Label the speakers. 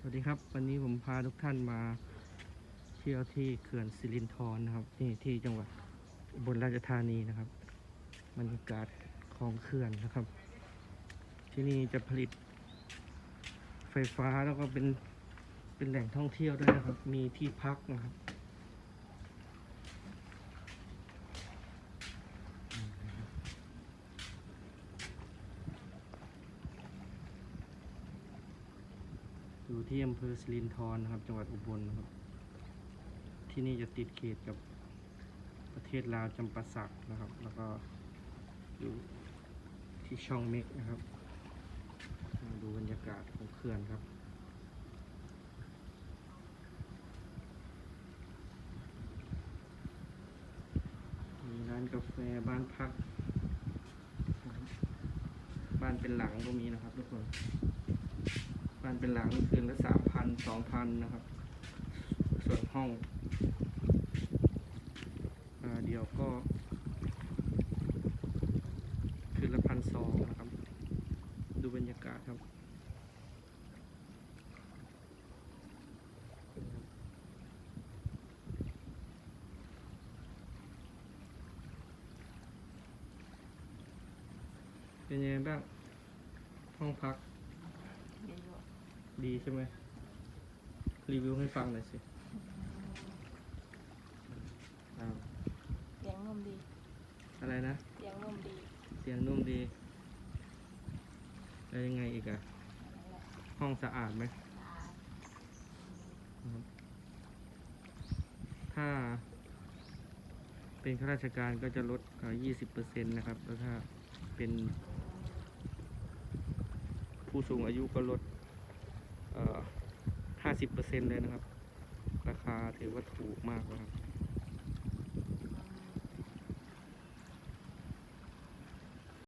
Speaker 1: สวัสดีครับ วันนี้ผมพาทุกท่านมาเที่ยวที่เขื่อนสิรินธรนะครับนี่ที่จังหวัดอุบลราชธานีนะครับบรรยากาศของเขื่อนนะครับ ที่นี่จะผลิตไฟฟ้าแล้วก็เป็นเป็นแหล่งท่องเที่ยวด้วยนะครับ มีที่พักนะครับ อยู่ที่อำเภอสิรินธรนะครับ จังหวัดอุบลนะครับ ที่นี่จะติดเขตกับประเทศลาวจำปาสักนะครับ แล้วก็อยู่ที่ช่องเม็กนะครับมาดูบรรยากาศของเขื่อนครับมีร้านกาแฟบ้านพักบบ้านเป็นหลังก็มีนะครับทุกคน บ้านเป็นหลังคืนละสามพันสองพันนะครับ ส่วนห้องอเดียวก็ คืนละพันสองนะครับ ดูบรรยากาศครับเป็นยังไงบ้าง ห้องพัก ดีใช่ไหมรีวิวให้ฟังหน่อยสิอ้าว
Speaker 2: ๆเสียงนุ่มดี
Speaker 1: อะไรนะ
Speaker 2: เสียงนุ่มดี
Speaker 1: เสียงนุ่มดี แล้วยังไงอีกอะห้องสะอาดไหมนะครับถ้า เป็นข้าราชการก็จะลดยี่สิบเปอร์เซ็นต์นะครับ แล้วถ้าเป็นผู้สูงอายุก็ลด ห้าสิบเปอร์เซ็นต์เลยนะครับ ราคาถือว่าถูกมากนะครับ